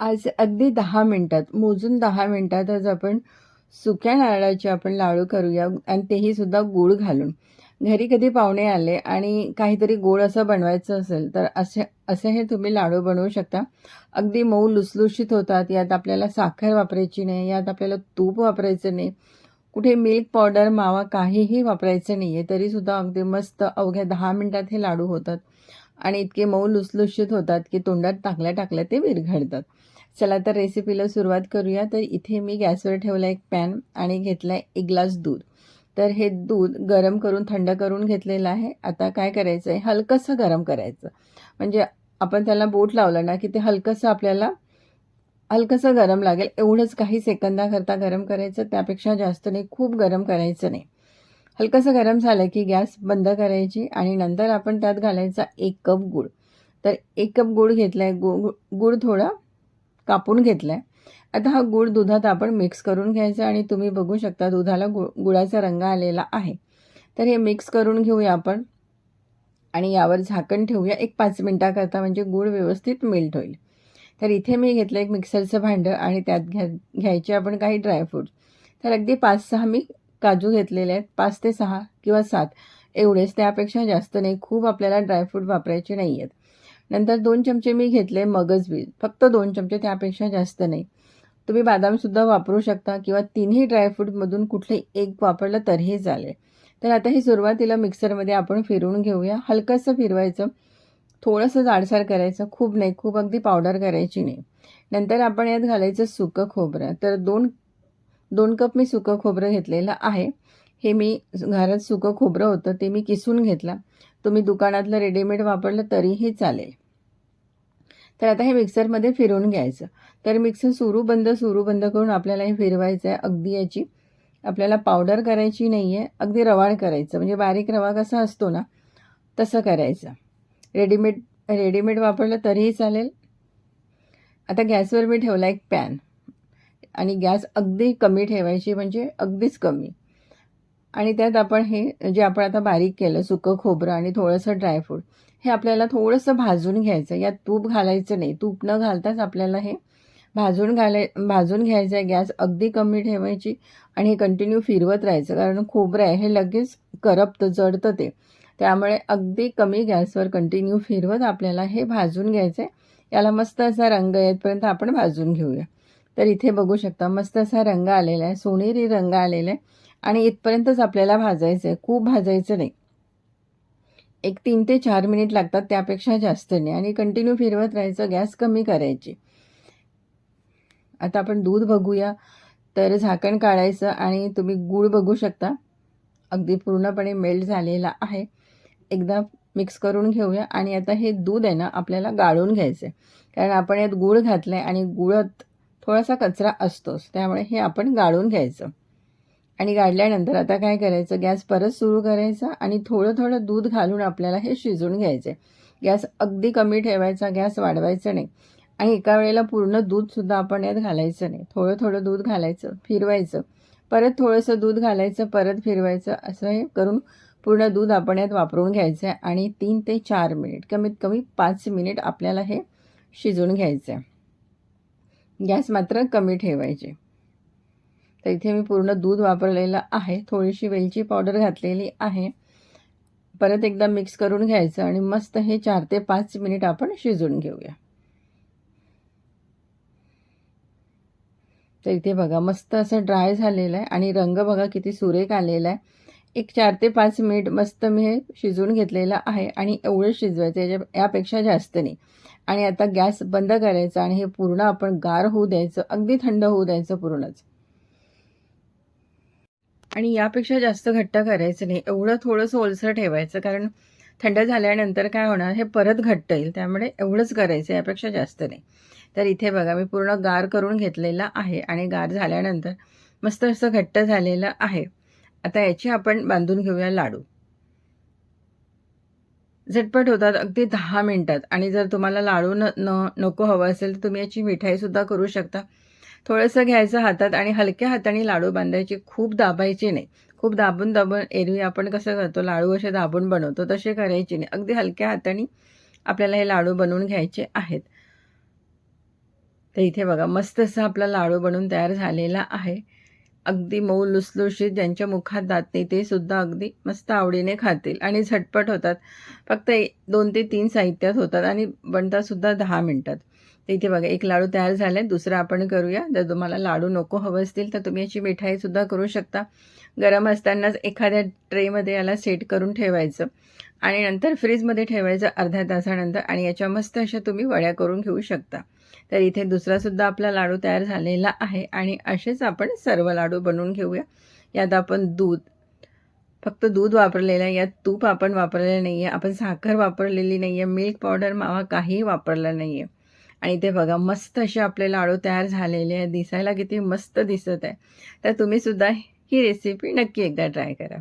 आज अगदी दहा मिनटात मोजून दहा मिनटातच आपण सुक्या नारळाचे आपण लाडू करूया आणि तेही सुद्धा गूळ घालून. घरी कधी पाहुणे आले आणि काहीतरी गोड असं बनवायचं असेल तर असे असे हे तुम्ही लाडू बनवू शकता. अगदी मऊ लुसलुशीत होतात यात आपल्याला साखर वापरायची नाही यात आपल्याला तूप वापरायचं नाही. कुठे मिल्क पावडर मावा काहीही वापरायचं नाही आहे तरीसुद्धा अगदी मस्त अवघ्या दहा मिनटात हे लाडू होतात. आणि इतके मऊ लुसलुशीत होतात की तोंडात टाकल्या टाकल्या ते विरघळतात चला तर रेसिपीला सुरुवात करूया. तर इथे मी गॅसवर ठेवला एक पॅन आणि घेतला आहे एक ग्लास दूध. तर हे दूध गरम करून थंड करून घेतलेलं आहे. आता काय करायचं आहे हलकंसं गरम करायचं. म्हणजे आपण त्याला बोट लावलं ना की ते हलकंसं आपल्याला हलकंसं गरम लागेल. एवढंच काही सेकंदाकरता गरम करायचं. त्यापेक्षा जास्त नाही खूप गरम करायचं नाही. हलकंसं गरम झालं की गॅस बंद करायची आणि नंतर आपण त्यात घालायचा एक कप गूळ. तर एक कप गूळ घेतला आहे गु गूळ थोडा कापून घेतला आहे आता हा गूळ दुधात आपण मिक्स करून घ्यायचा आणि तुम्ही बघू शकता दुधाला गु गुळाचा रंग आलेला आहे. तर हे मिक्स करून घेऊया आपण आणि यावर झाकण ठेवूया एक पाच मिनटाकरता म्हणजे गूळ व्यवस्थित मेल्ट होईल. तर इथे मी घेतलं एक मिक्सरचं भांडं आणि त्यात घ्या घ्यायचे आपण काही ड्रायफ्रूट्स तर अगदी पाच सहा मी काजू घेतलेले आहेत. पाच ते सहा किंवा सात. एवढेच त्यापेक्षा जास्त नाही. खूप आपल्याला ड्रायफ्रूट वापरायचे नाही आहेत नंतर दोन चमचे मी घेतले मगजबी फक्त दोन चमचे त्यापेक्षा जास्त नाही. तुम्ही बदामसुद्धा वापरू शकता किंवा तिन्ही ड्रायफ्रूटमधून कुठले एक वापरलं तरीही चालेल. तर आता ही सुरुवातीला मिक्सरमध्ये आपण फिरवून घेऊया. हलकंसं फिरवायचं. थोडंसं जाडसार करायचं. खूप नाही. खूप अगदी पावडर करायची नाही. नंतर आपण यात घालायचं सुकं खोबरं. तर दोन दोन कप मी सुकं खोबरं घेतलेलं आहे. हे मी घरात सुकं खोबरं होतं ते मी किसून घेतलं. तुम्ही दुकानातलं रेडीमेड वापरलं तरीही चालेल. तर आता हे मिक्सरमध्ये फिरवून घ्यायचं. तर मिक्सर सुरू बंद सुरू बंद करून आपल्याला हे फिरवायचं आहे अगदी याची. आपल्याला पावडर करायची नाही आहे अगदी रवाळ करायचं. म्हणजे बारीक रवा कसा असतो ना तसं करायचं. रेडीमेड रेडीमेड वापरलं तरीही चालेल. आता गॅसवर मी ठेवला एक पॅन आणि गॅस अगदी कमी ठेवायची म्हणजे अगदीच कमी. आणि त्यात आपण हे जे आपण आता बारीक केलं सुकं खोबरं आणि थोडंसं ड्रायफ्रूट हे आपल्याला थोडंसं भाजून घ्यायचं. यात तूप घालायचं नाही. तूप न घालताच आपल्याला हे भाजून घालाय भाजून घ्यायचं आहे गॅस अगदी कमी ठेवायची आणि हे कंटिन्यू फिरवत राहायचं. कारण खोबरं आहे हे लगेच करपतं जडतं ते. त्यामुळे अगदी कमी गॅसवर कंटिन्यू फिरवत आपल्याला हे भाजून घ्यायचं आहे याला मस्त असा रंग येतपर्यंत आपण भाजून घेऊया. तर इथे बघू शकता मस्त असा रंग आलेला आहे सोनेरी रंग आलेला आहे. आणि इथपर्यंतच आपल्याला भाजायचं आहे. खूप भाजायचं नाही. एक तीन ते चार मिनिट लागतात त्यापेक्षा जास्त नाही. आणि कंटिन्यू फिरवत राहायचं गॅस कमी करायची. आता आपण दूध बघूया. तर झाकण काढायचं आणि तुम्ही गूळ बघू शकता. अगदी पूर्णपणे मेल्ट झालेला आहे. एकदा मिक्स करून घेऊया. आणि आता हे दूध आहे ना आपल्याला गाळून घ्यायचं आहे कारण आपण यात गूळ घातलं आहे आणि गुळात थोडासा कचरा असतोच. त्यामुळे हे आपण गाळून घ्यायचं. आणि गाळल्यानंतर आता काय करायचं? गॅस परत सुरू करायचा आणि थोडं थोडं दूध घालून आपल्याला हे शिजून घ्यायचं गॅस अगदी कमी ठेवायचा गॅस वाढवायचा नाही. आणि एका वेळेला पूर्ण दूधसुद्धा आपण यात घालायचं नाही. थोडं थोडं दूध घालायचं फिरवायचं. परत थोडंसं दूध घालायचं परत फिरवायचं असं हे करून पूर्ण दूध आपण यात वापरून घ्यायचं आहे आणि तीन ते चार मिनिट कमीत कमी पाच मिनिट आपल्याला हे शिजवून घ्यायचं आहे गॅस मात्र कमी ठेवायचे. तर इथे मी पूर्ण दूध वापरलेलं आहे. थोडीशी वेलची पावडर घातलेली आहे. परत एकदा मिक्स करून घ्यायचं आणि मस्त हे चार ते पाच मिनिट आपण शिजून घेऊया. तर इथे बघा मस्त असं ड्राय झालेलं आहे आणि रंग बघा किती सुरेख आलेला आहे. एक चार ते पाच मिनिट मस्त मी हे शिजवून घेतलेलं आहे आणि एवढं शिजवायचं याच्या यापेक्षा जास्त नाही. आणि आता गॅस बंद करायचा आणि हे पूर्ण आपण गार होऊ द्यायचं अगदी थंड होऊ द्यायचं पूर्णच. आणि यापेक्षा जास्त घट्ट करायचं नाही. एवढं थोडंसं ओलसर ठेवायचं कारण थंड झाल्यानंतर काय होणार हे परत घट्ट येईल. त्यामुळे एवढंच करायचं यापेक्षा जास्त नाही. तर इथे बघा मी पूर्ण गार करून घेतलेला आहे आणि गार झाल्यानंतर मस्त असं घट्ट झालेलं आहे. आता याची आपण बांधून घेऊया लाडू. झटपट होतात अगदी दहा मिनटात. आणि जर तुम्हाला लाडू न न नको हवं असेल तर तुम्ही याची मिठाईसुद्धा करू शकता. थोडंसं घ्यायचं हातात आणि हलक्या हाताने लाडू बांधायचे खूप दाबायचे नाही. खूप दाबून दाबून एरवी आपण कसं करतो लाडू असे दाबून बनवतो तसे करायचे नाही. अगदी हलक्या हाताने आपल्याला हे लाडू बनवून घ्यायचे आहेत. तर इथे बघा मस्त असा आपला लाडू बनवून तयार झालेला आहे. अगदी मऊ लुसलुशीत ज्यांच्या मुखात दात नाही ते सुद्धा अगदी मस्त आवडीने खातील आणि झटपट होतात. फक्त ए दोन ते तीन साहित्यात होतात आणि बनतात सुद्धा दहा मिनटात. तर इथे बघा एक लाडू तयार झाला आहे दुसरा आपण करूया. जर तुम्हाला लाडू नको हवं असतील तर तुम्ही याची मिठाईसुद्धा करू शकता. गरम असतानाच एखाद्या ट्रेमध्ये याला सेट करून ठेवायचं आणि नंतर फ्रीजमध्ये ठेवायचं अर्ध्या तासानंतर आणि याच्या मस्त अशा तुम्ही वड्या करून घेऊ शकता. तर इथे दुसरासुद्धा आपला लाडू तयार झालेला आहे. आणि असेच आपण सर्व लाडू बनवून घेऊया. यात आपण दूध फक्त दूध वापरलेलं आहे. यात तूप आपण वापरलेलं नाही आहे आपण साखर वापरलेली नाही आहे मिल्क पावडर मावा काहीही वापरला नाही आहे आणि ते बघा मस्त असे आपले लाडू तयार झालेले आहे दिसायला किती मस्त दिसत आहे. तर तुम्हीसुद्धा ही रेसिपी नक्की एकदा ट्राय करा.